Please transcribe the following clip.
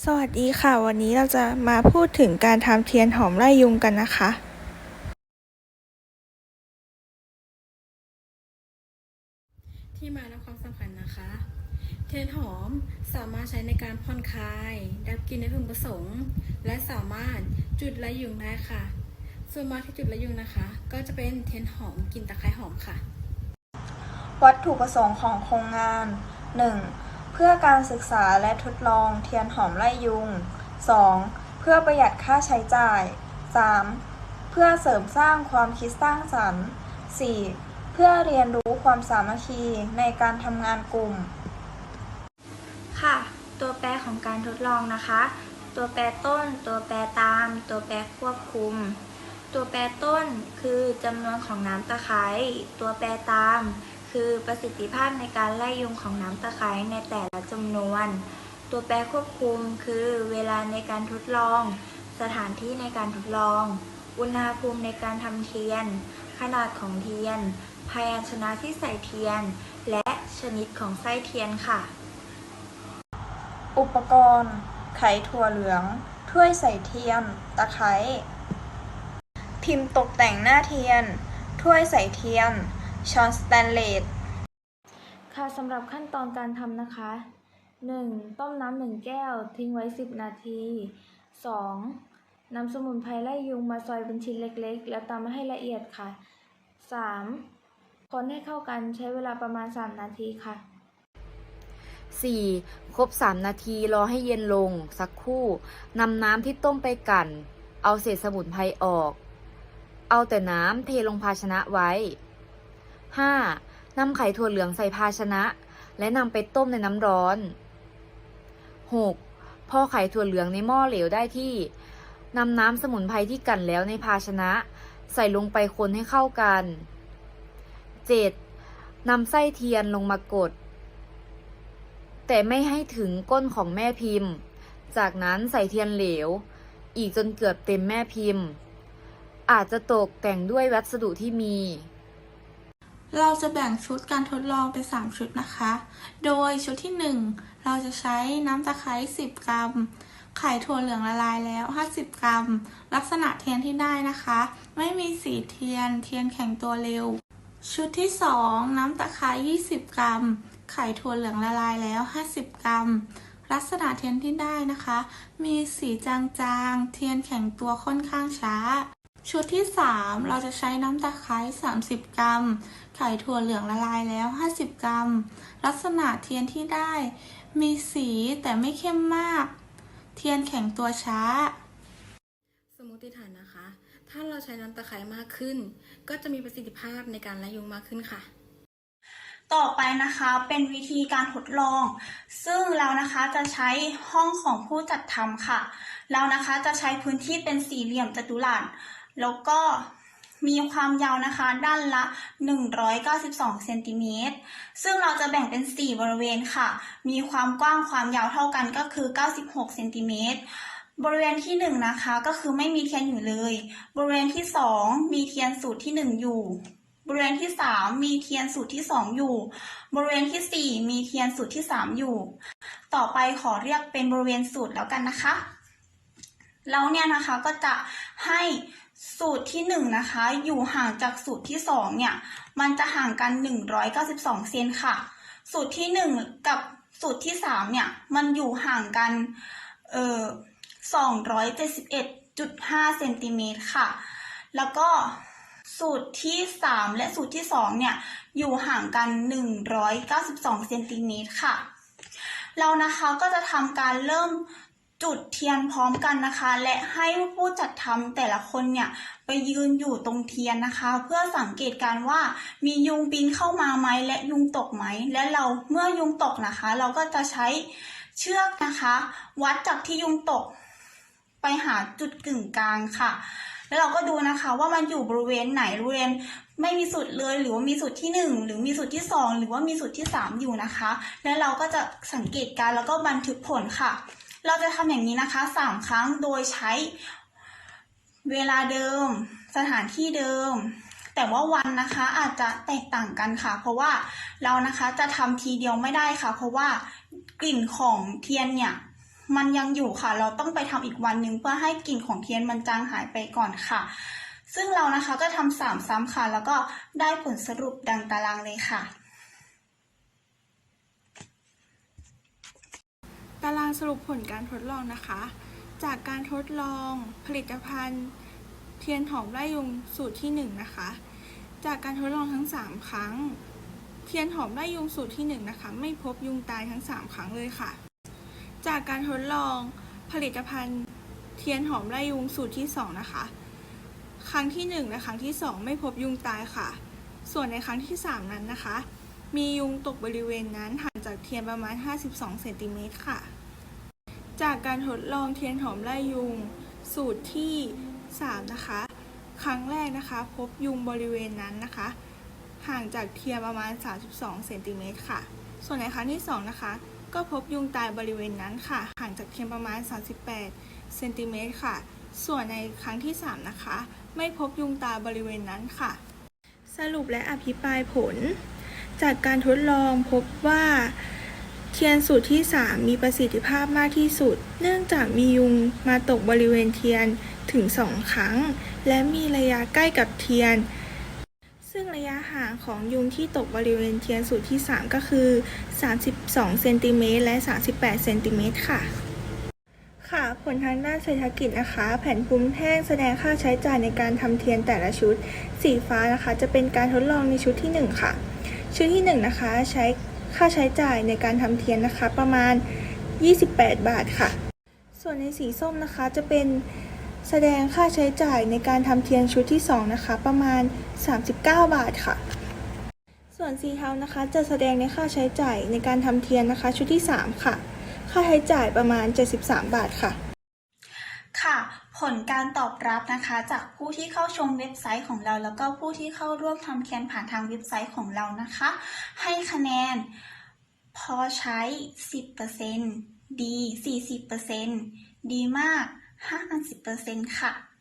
สวัสดีค่ะ วันนี้เราจะมาพูดถึงการทำเทียนหอมไล่ยุงกันนะคะ ที่มาและความสำคัญนะคะ เทียนหอมสามารถใช้ในการผ่อนคลาย ดับกลิ่นในพึงประสงค์ และสามารถจุดไล่ยุงได้ค่ะ ส่วนมากที่จุดไล่ยุงนะคะ ก็จะเป็นเทียนหอมกลิ่นตะไคร้หอมค่ะ วัตถุประสงค์ของโครงงาน 1. เพื่อการศึกษาและทดลองเทียนหอมไล่ยุง 2. เพื่อประหยัดค่าใช้จ่าย 3. เพื่อเสริมสร้างความคิดสร้างสรรค์ 4. เพื่อเรียนรู้ความสามัคคีในการทำงานกลุ่ม ค่ะ ตัวแปรของการทดลองนะคะ ตัวแปรต้น ตัวแปรตาม ตัวแปรควบคุม ตัวแปรต้นคือจำนวนของน้ำตะไคร้ตัวแปรตาม คือประสิทธิภาพในการไล่ยุงของน้ำตะไคร้ในแต่ละจำนวน ตัวแปรควบคุมคือเวลาในการทดลอง สถานที่ในการทดลอง อุณหภูมิในการทำเทียน ขนาดของเทียน พยัญชนะที่ใส่เทียน และชนิดของไส้เทียนค่ะ อุปกรณ์ ไขถั่วเหลือง ถ้วยใส่เทียน ตะไคร้พิมพ์ตกแต่งหน้าเทียน ถ้วยใส่เทียน ช้อนสแตนเลสค่ะสำหรับขั้นตอนการทำนะคะ 1. ต้มน้ำหนึ่งแก้วทิ้งไว้ 10 นาที 2. นำสมุนไพรไล่ยุงมาซอยเป็นชิ้นเล็กๆ แล้วตำให้ละเอียดค่ะ 3. คนให้เข้ากันใช้เวลาประมาณ 3 นาทีค่ะ 4. ครบ 3 นาทีรอให้เย็นลง สักครู่นำน้ำที่ต้มไปกลั่นเอาเศษสมุนไพรออก เอาแต่น้ำเทลงภาชนะไว้ 5. นำไข่ถั่วเหลืองใส่ภาชนะ และนำไปต้มในน้ำร้อน 6. พอไข่ถั่วเหลืองในหม้อเหลวได้ที่นำน้ำสมุนไพรที่กั่นแล้วในภาชนะ ใส่ลงไปคนให้เข้ากัน 7. นำไส้เทียนลงมากด แต่ไม่ให้ถึงก้นของแม่พิมพ์ จากนั้นใส่เทียนเหลว อีกจนเกือบเต็มแม่พิมพ์ อาจจะตกแต่งด้วยวัสดุที่มี เราจะแบ่งชุดการทดลองเป็น 3 ชุดนะคะ โดยชุดที่ 1 เราจะใช้น้ำตะไคร้10 กรัม ไข่ถั่วเหลืองละลายแล้ว 50 กรัม ลักษณะเทียนที่ได้นะคะ ไม่มีสีเทียน เทียนแข็งตัวเร็ว ชุดที่ 2 น้ำตะไคร้20 กรัม ไข่ถั่วเหลืองละลายแล้ว 50 กรัม ลักษณะเทียนที่ได้นะคะ มีสีจางๆ เทียนแข็งตัวค่อนข้างช้า ชุดที่ 3 เราจะใช้น้ำตะไคร้30 กรัม ไข่ถั่วเหลืองละลายแล้ว 50 กรัม ลักษณะเทียนที่ได้ มีสีแต่ไม่เข้มมาก เทียนแข็งตัวช้า สมมติฐานนะคะ ถ้าเราใช้น้ำตะไคร้มากขึ้น ก็จะมีประสิทธิภาพในการไล่ยุงมากขึ้นค่ะ ต่อไปนะคะเป็นวิธีการทดลอง ซึ่งเรานะคะจะใช้ห้องของผู้จัดทำค่ะ เรานะคะจะใช้พื้นที่เป็นสี่เหลี่ยมจัตุรัส แล้วก็มีความยาวนะคะด้านละ 192 เซนติเมตร ซึ่งเราจะแบ่งเป็น 4 บริเวณค่ะ มีความกว้างความยาวเท่ากันก็คือ 96 เซนติเมตร บริเวณที่ 1 นะคะก็คือไม่มีเทียนอยู่เลย บริเวณที่ 2 มีเทียนสูตรที่ 1 อยู่ บริเวณที่ 3 มีเทียนสูตรที่ 2 อยู่ บริเวณที่ 4 มีเทียนสูตรที่ 3 อยู่ ต่อไปขอเรียกเป็นบริเวณสูตรแล้วกันนะคะ แล้วเนี่ยนะคะก็จะให้ สูตรที่1นะคะ อยู่ห่างจากสูตรที่2เนี่ย มันจะห่างกัน 192เซนค่ะ สูตรที่ 1 กับสูตรที่3เนี่ย มันอยู่ห่างกันเอ่อ271.5เซนติเมตรค่ะ แล้วก็สูตรที่ 3 และสูตรที่ 2 เนี่ย อยู่ห่างกัน 192เซนติเมตรค่ะ เรานะคะก็จะทำการเริ่ม จุดเทียนพร้อมกันนะคะ และให้ผู้จัดทำแต่ละคนเนี่ยไปยืนอยู่ตรงเทียนนะคะ เพื่อสังเกตการว่ามียุงบินเข้ามาไหมและยุงตกไหม และเราเมื่อยุงตกนะคะ เราก็จะใช้เชือกนะคะ วัดจากที่ยุงตก ไปหาจุดกึ่งกลางค่ะ แล้วเราก็ดูนะคะว่ามันอยู่บริเวณไหนบริเวณไม่มีสุดเลยหรือว่ามีสุดที่หนึ่งหรือมีสุดที่สองหรือว่ามีสุดที่สามอยู่นะคะ แล้วเราก็จะสังเกตการแล้วก็บันทึกผลค่ะ เราจะทำอย่างนี้นะคะสามครั้งโดยใช้เวลาเดิม สถานที่เดิม แต่ว่าวันนะคะอาจจะแตกต่างกันค่ะ เพราะว่าเรานะคะจะทำทีเดียวไม่ได้ค่ะ เพราะว่ากลิ่นของเทียนเนี่ยมันยังอยู่ค่ะ เราต้องไปทำอีกวันหนึ่งเพื่อให้กลิ่นของเทียนมันจางหายไปก่อนค่ะ ซึ่งเรานะคะก็ทำสามซ้ำค่ะ แล้วก็ได้ผลสรุปดังตารางเลยค่ะ ตารางสรุปผลการทดลองนะคะ จากการทดลองผลิตภัณฑ์เทียนหอมไล่ยุงสูตรที่1นะคะ จากการทดลองทั้ง 3 ครั้ง เทียนหอมไล่ยุงสูตรที่1นะคะ ไม่พบยุงตายทั้ง 3 ครั้งเลยค่ะ จากการทดลองผลิตภัณฑ์เทียนหอมไล่ยุงสูตรที่ 2 นะคะ ครั้งที่ 1 และครั้งที่ 2 ไม่พบยุงตายค่ะ ส่วนในครั้งที่ 3 นั้นนะคะ มียุงตกบริเวณนั้นห่างจากเทียนประมาณ 52 เซนติเมตรค่ะ จากการทดลองเทียนหอมไล่ยุง สูตรที่ 3 นะคะ ครั้งแรกนะคะ พบยุงบริเวณนั้นนะคะ ห่างจากเทียนประมาณ 32 เซนติเมตรค่ะ ส่วนในครั้งที่ 2 นะคะ ก็พบยุงตายบริเวณนั้นค่ะ ห่างจากเทียนประมาณ 38 เซนติเมตรค่ะ ส่วนในครั้งที่ 3 นะคะ ไม่พบยุงตายบริเวณนั้นค่ะ สรุปและอภิปรายผล จากการทดลองพบว่าเทียนสูตรที่ 3 มีประสิทธิภาพมากที่สุด เนื่องจากมียุงมาตกบริเวณเทียนถึง 2 ครั้ง และมีระยะใกล้กับเทียน ซึ่งระยะห่างของยุงที่ตกบริเวณเทียนสูตรที่ 3 ก็คือ 32เซนติเมตรและ 38เซนติเมตรค่ะค่ะผลทางด้านเศรษฐกิจนะคะ แผ่นภูมิแท่งแสดงค่าใช้จ่ายในการทำเทียนแต่ละชุด สีฟ้านะคะ จะเป็นการทดลองในชุดที่ 1 ค่ะ ชุดที่1นนะคะใช้ค่าใช้จ่ายในการทำเทียนนะคะ ประมาณ 28 บาทค่ะ ส่วนในสีส้มนะคะจะเป็นแสดงค่าใช้จ่ายในการทำเทียนชุดที่ 2 นะคะ ประมาณ 39 บาทค่ะ ส่วนสีเทานะคะจะแสดงในค่าใช้จ่ายในการทำเทียนนะคะ ชุดที่ 3 ค่ะ ค่าใช้จ่ายประมาณ 73 บาทค่ะ ผลการตอบรับนะคะจากผู้ที่เข้าชมเว็บไซต์ของเรา แล้วก็ผู้ที่เข้าร่วมทำเคียนผ่านทางเว็บไซต์ของเรานะคะ ให้คะแนนพอใช้ 10%ดี 40%ดีมาก 50%ค่ะ